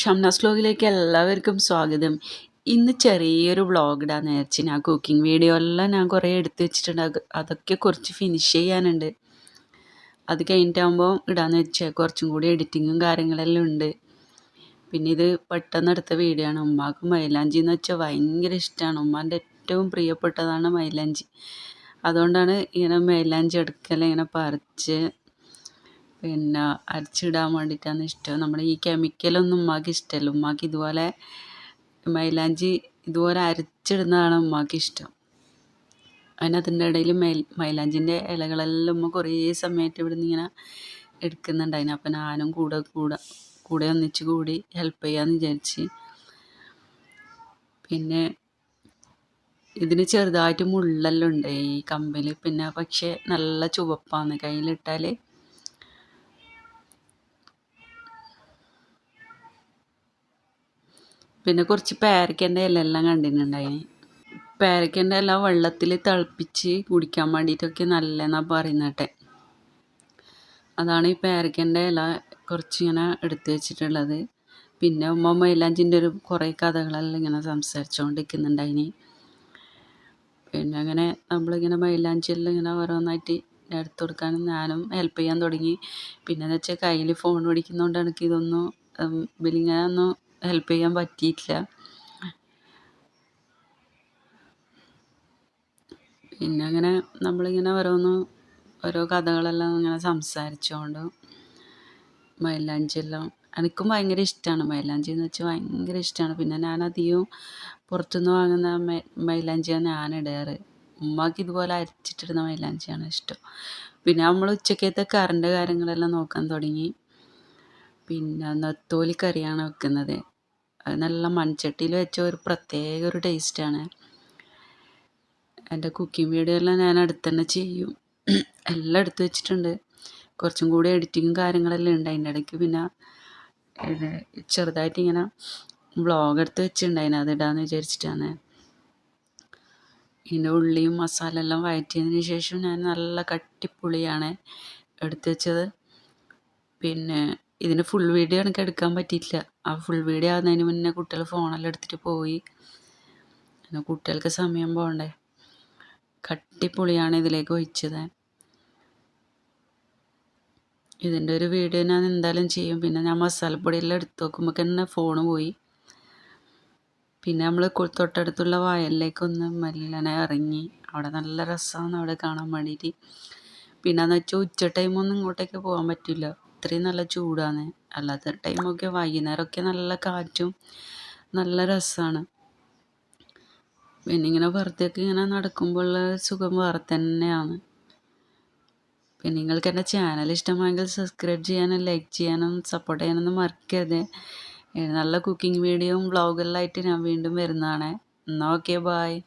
ഷംനാസ് വ്ലോഗിലേക്ക് എല്ലാവർക്കും സ്വാഗതം. ഇന്ന് ചെറിയൊരു വ്ളോഗ് ഇടാൻ വിചാരിച്ചു ഞാൻ കുക്കിംഗ് വീഡിയോ എല്ലാം ഞാൻ കുറേ എടുത്തു വെച്ചിട്ടുണ്ട്. അത് അതൊക്കെ കുറച്ച് ഫിനിഷ് ചെയ്യാനുണ്ട്. അത് കഴിഞ്ഞിട്ടാകുമ്പോൾ ഇടാന്ന് വെച്ചാൽ കുറച്ചും കൂടി എഡിറ്റിങ്ങും കാര്യങ്ങളെല്ലാം ഉണ്ട്. പിന്നെ ഇത് പെട്ടെന്ന് എടുത്ത വീഡിയോ ആണ്. ഉമ്മാക്ക് മൈലാഞ്ചി എന്ന് വെച്ചാൽ ഭയങ്കര ഇഷ്ടമാണ് ഉമ്മാന്റെ ഏറ്റവും പ്രിയപ്പെട്ടതാണ് മൈലാഞ്ചി. അതുകൊണ്ടാണ് ഇങ്ങനെ മൈലാഞ്ചി എടുക്കൽ ഇങ്ങനെ പറിച്ച് പിന്നെ അരച്ചിടാൻ വേണ്ടിയിട്ടാണ് ഇഷ്ടം. നമ്മുടെ ഈ കെമിക്കലൊന്നും ഉമ്മാക്ക് ഇഷ്ടമല്ല. ഉമ്മാക്ക് ഇതുപോലെ മൈലാഞ്ചി ഇതുപോലെ അരച്ചിടുന്നതാണ് ഉമ്മാക്ക് ഇഷ്ടം. അതിനകത്തിന്റെ ഇടയിൽ മൈൽ മൈലാഞ്ചിന്റെ ഇലകളെല്ലാം ഉമ്മ കുറേ സമയത്ത് ഇവിടുന്ന് ഇങ്ങനെ എടുക്കുന്നുണ്ടായിന് അപ്പം ഞാനും കൂടെ കൂടെ കൂടെ ഒന്നിച്ച് കൂടി ഹെൽപ്പ് ചെയ്യാമെന്ന് വിചാരിച്ച്. പിന്നെ ഇതിന് ചെറുതായിട്ട് മുള്ളെല്ലാം ഉണ്ട് ഈ കമ്പിൽ പിന്നെ പക്ഷേ നല്ല ചുവപ്പാണ്. കയ്യിലിട്ടാൽ പിന്നെ കുറച്ച് പേരയ്ക്കന്റെ ഇലയെല്ലാം കണ്ടിട്ടുണ്ടായി പേരയ്ക്കന്റെ ഇല വെള്ളത്തിൽ തിളപ്പിച്ച് കുടിക്കാൻ വേണ്ടിയിട്ടൊക്കെ നല്ലതെന്നാണ് പറയുന്നട്ടെ അതാണ് ഈ പേരയ്ക്കന്റെ ഇല കുറച്ച് ഇങ്ങനെ എടുത്തു വെച്ചിട്ടുള്ളത്. പിന്നെ ഉമ്മ മൈലാഞ്ചിന്റെ ഒരു കുറേ കഥകളെല്ലാം ഇങ്ങനെ സംസാരിച്ചുകൊണ്ടിരിക്കുന്നുണ്ടായിന് പിന്നെ അങ്ങനെ നമ്മളിങ്ങനെ മൈലാഞ്ചിയെല്ലാം ഇങ്ങനെ ഓരോന്നായിട്ട് എടുത്തു കൊടുക്കാനും ഞാനും ഹെൽപ്പ് ചെയ്യാൻ തുടങ്ങി. പിന്നെ എന്ന് വെച്ചാൽ കയ്യിൽ ഫോൺ പിടിക്കുന്നതുകൊണ്ട് എനിക്ക് ഇതൊന്നും ബില്ലിങ്ങനെ ഒന്നും ഹെൽപ്പ് ചെയ്യാൻ പറ്റിയിട്ടില്ല. പിന്നെ അങ്ങനെ നമ്മളിങ്ങനെ ഓരോന്ന് ഓരോ കഥകളെല്ലാം ഇങ്ങനെ സംസാരിച്ചുകൊണ്ട് മൈലാഞ്ചിയെല്ലാം എനിക്കും ഭയങ്കര ഇഷ്ടമാണ് മൈലാഞ്ചി എന്ന് വെച്ചാൽ ഭയങ്കര ഇഷ്ടമാണ് പിന്നെ ഞാൻ അധികവും പുറത്തുനിന്ന് വാങ്ങുന്ന മൈ മൈലാഞ്ചിയാണ് ഞാൻ ഇടാറ് ഉമ്മാക്ക് ഇതുപോലെ അരച്ചിട്ടിടുന്ന മൈലാഞ്ചിയാണ് ഇഷ്ടം. പിന്നെ നമ്മൾ ഉച്ചക്കത്തെ കറണ്ട് കാര്യങ്ങളെല്ലാം നോക്കാൻ തുടങ്ങി. പിന്നെ നെത്തോലി കറിയാണ് വെക്കുന്നത്. അത് നല്ല മൺചട്ടിയിൽ വെച്ച ഒരു പ്രത്യേക ഒരു ടേസ്റ്റാണ് എന്റെ കുക്കിംഗ് വീഡിയോ എല്ലാം ഞാൻ അടുത്ത് തന്നെ ചെയ്യും. എല്ലാം എടുത്തു വെച്ചിട്ടുണ്ട്. കുറച്ചും കൂടി എഡിറ്റിങ്ങും കാര്യങ്ങളെല്ലാം ഉണ്ട്. അതിന്റെ ഇടയ്ക്ക് പിന്നെ ഇത് ചെറുതായിട്ട് ഇങ്ങനെ ബ്ലോഗ് എടുത്ത് വെച്ചിട്ടുണ്ടായിന്. അതിടാന്ന് വിചാരിച്ചിട്ടാണ്. ഇതിന്റെ ഉള്ളിയും മസാല എല്ലാം വഴറ്റിയതിന് ശേഷം ഞാൻ നല്ല കട്ടിപ്പുളിയാണ് എടുത്തു വെച്ചത്. പിന്നെ ഇതിന് ഫുൾ വീഡിയോ എനിക്ക് എടുക്കാൻ പറ്റിയിട്ടില്ല. ആ ഫുൾ വീഡിയോ ആകുന്നതിന് മുന്നേ കുട്ടികൾ ഫോണെല്ലാം എടുത്തിട്ട് പോയി. പിന്നെ കുട്ടികൾക്ക് സമയം പോകണ്ടേ കട്ടിപ്പൊളിയാണ് ഇതിലേക്ക് ഒഴിച്ചത്. ഇതിന്റെ ഒരു വീഡിയോ ഞാൻ എന്തായാലും ചെയ്യും. പിന്നെ ഞാൻ മസാലപ്പൊടിയെല്ലാം എടുത്ത് നോക്കുമ്പോൾ തന്നെ ഫോണ് പോയി. പിന്നെ നമ്മൾ തൊട്ടടുത്തുള്ള വയലിലേക്കൊന്ന് മെല്ലനെ ഇറങ്ങി. അവിടെ നല്ല രസമാണ് അവിടെ കാണാൻ വേണ്ടിയിട്ട്. പിന്നെ എന്ന് വെച്ചാൽ ഉച്ച ടൈമൊന്നും ഇങ്ങോട്ടേക്ക് പോകാൻ പറ്റില്ല. അത്രയും നല്ല ചൂടാണ്. അല്ലാത്ത ടൈമൊക്കെ വൈകുന്നേരമൊക്കെ നല്ല കാറ്റും നല്ല രസമാണ് പിന്നെ ഇങ്ങനെ വെറുതെയൊക്കെ ഇങ്ങനെ നടക്കുമ്പോഴുള്ള സുഖം വേറെ തന്നെയാണ്. പിന്നെ നിങ്ങൾക്ക് എന്റെ ചാനൽ ഇഷ്ടമായെങ്കിൽ സബ്സ്ക്രൈബ് ചെയ്യാനും ലൈക്ക് ചെയ്യാനും സപ്പോർട്ട് ചെയ്യാനൊന്നും മറക്കരുത്. നല്ല കുക്കിംഗ് വീഡിയോയും വ്ളോഗെല്ലാം ആയിട്ട് ഞാൻ വീണ്ടും വരുന്നതാണ്. എന്നാൽ ഓക്കെ ബായ്